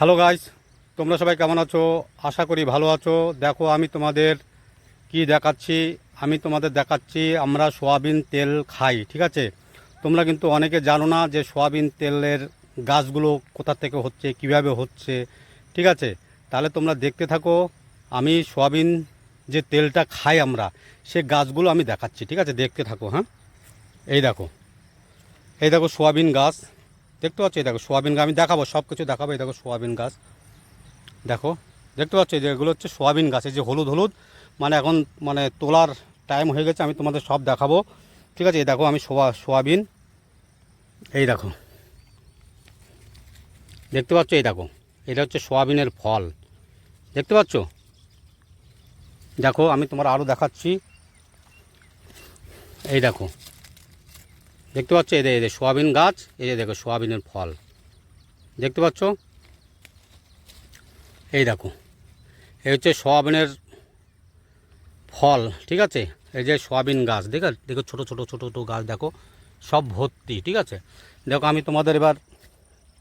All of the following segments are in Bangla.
হ্যালো গাইস তোমরা সবাই কেমন আছো? আশা করি ভালো আছো। দেখো, আমি তোমাদের কি দেখাচ্ছি? আমি তোমাদের দেখাচ্ছি, আমরা সোয়াবিন তেল খাই, ঠিক আছে? তোমরা কিন্তু অনেকে জানো না যে সোয়াবিন তেলের গাছগুলো কোথা থেকে হচ্ছে, কীভাবে হচ্ছে, ঠিক আছে? তাহলে তোমরা দেখতে থাকো, আমি সোয়াবিন যে তেলটা খাই আমরা, সে গাছগুলো আমি দেখাচ্ছি, ঠিক আছে? দেখতে থাকো হ্যাঁ? এই দেখো এই দেখো সোয়াবিন গাছ। দেখতে পাচ্ছ দেখো, সোয়াবিন গাছ, আমি দেখাবো সব কিছু দেখাবো, এই দেখো সোয়াবিন গাছ। দেখো, দেখতে পাচ্ছ যে এগুলো হচ্ছে সোয়াবিন গাছ যে হলুদ হলুদ। মানে এখন মানে তোলার টাইম হয়ে গেছে, আমি তোমাদের সব দেখাবো। ঠিক আছে, এই দেখো, আমি সোয়া, সোয়াবিন। এই দেখো, দেখতে পাচ্ছ এই দেখো, এটা হচ্ছে সোয়াবিনের ফল। দেখতে পাচ্ছ? দেখো, আমি তোমার আরও দেখাচ্ছি। এই দেখো দেখতে পাচ্ছ? এদের এদের সোয়াবিন গাছ, এই যে দেখো সোয়াবিনের ফল। দেখতে পাচ্ছ? এই দেখো, এই হচ্ছে সোয়াবিনের ফল, ঠিক আছে? এই যে সোয়াবিন গাছ, দেখো দেখো ছোটো ছোটো ছোটো ছোটো গাছ, দেখো, সব ভর্তি, ঠিক আছে? দেখো, আমি তোমাদের এবার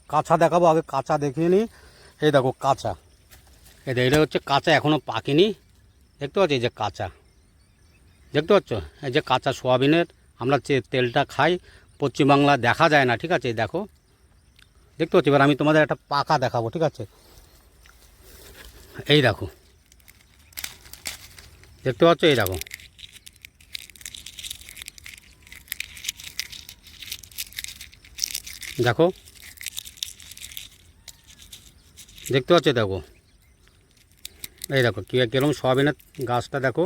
কাঁচা দেখাবো, আগে কাঁচা দেখিয়ে নিই। এই দেখো, কাঁচা। এই দেখো এটা হচ্ছে কাঁচা এখনও পাকেনি। দেখতে পাচ্ছ? এই যে কাঁচা। দেখতে পাচ্ছ? এই যে কাঁচা সোয়াবিনের আমরা যে তেলটা খাই পশ্চিমবাংলা দেখা যায় না, ঠিক আছে? দেখো। দেখতে পাচ্ছি? এবার আমি তোমাদের একটা পাকা দেখাবো, ঠিক আছে? এই দেখো। দেখতে পাচ্ছ? এই দেখো। দেখো। দেখতে পাচ্ছ? দেখো। এই দেখো, কী কীরকম সোয়াবিনের গাছটা দেখো।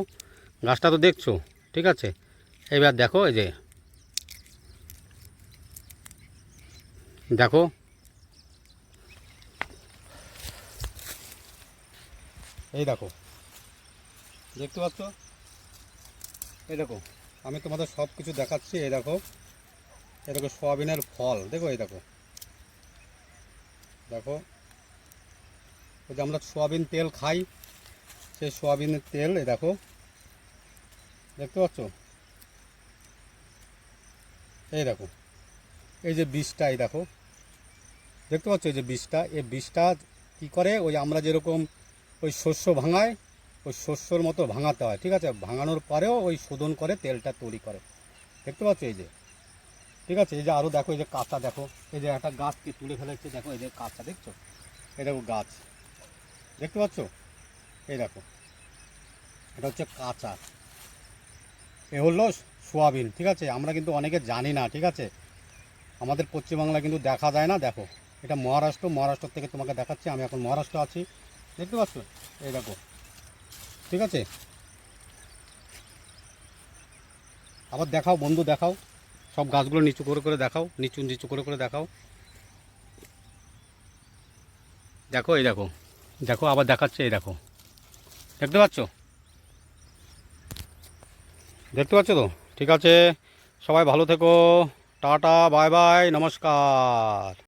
গাছটা তো দেখছ, ঠিক আছে? এবার দেখো এই যে। দেখো। এই দেখো। দেখতে পাচ্ছ? এই দেখো। আমি তোমাদের সব কিছু দেখাচ্ছি, এই দেখো। এই দেখো সোয়াবিনের ফল, দেখো এই দেখো। দেখো। ওই যে আমরা সোয়াবিন তেল খাই, সেই সোয়াবিনের তেল, এই দেখো। দেখতে পাচ্ছ? এই দেখো। এই যে বীজটা এই দেখো। দেখতে পাচ্ছ এই যে বীজটা এই বীজটা কী করে? ওই আমরা যেরকম ওই শস্য ভাঙায় ওই শস্যর মতো ভাঙাতে হয়, ঠিক আছে? ভাঙানোর পরেও ওই শোধন করে, তেলটা তৈরি করে। দেখতে পাচ্ছ এই যে? ঠিক আছে? এই যে আরও দেখো, এই যে কাঁচা দেখো। এই যে একটা গাছকে তুলে ফেলেছে, দেখো এই যে কাঁচা, দেখছ? এই দেখো গাছ। দেখতে পাচ্ছ? এই দেখো। এটা হচ্ছে কাঁচা। এ হলো সোয়াবিন, ঠিক আছে? আমরা কিন্তু অনেকে জানি না, ঠিক আছে? আমাদের পশ্চিমবাংলায় কিন্তু দেখা যায় না, দেখো। এটা মহারাষ্ট্র মহারাষ্ট্র থেকে তোমাকে দেখাচ্ছি, আমি এখন মহারাষ্ট্র আছি। দেখতে পাচ্ছ? এই দেখো। ঠিক আছে? আবার দেখাও, বন্ধু, দেখাও। সব গাছগুলো নিচু করে করে দেখাও, নিচু নিচু করে করে দেখাও। দেখো, এই দেখো। দেখো, আবার দেখাচ্ছে, এই দেখো। দেখতে পাচ্ছ? দেখতে পাচ্ছ তো? ঠিক আছে? সবাই ভালো থেকো। টাটা বাই বাই নমস্কার।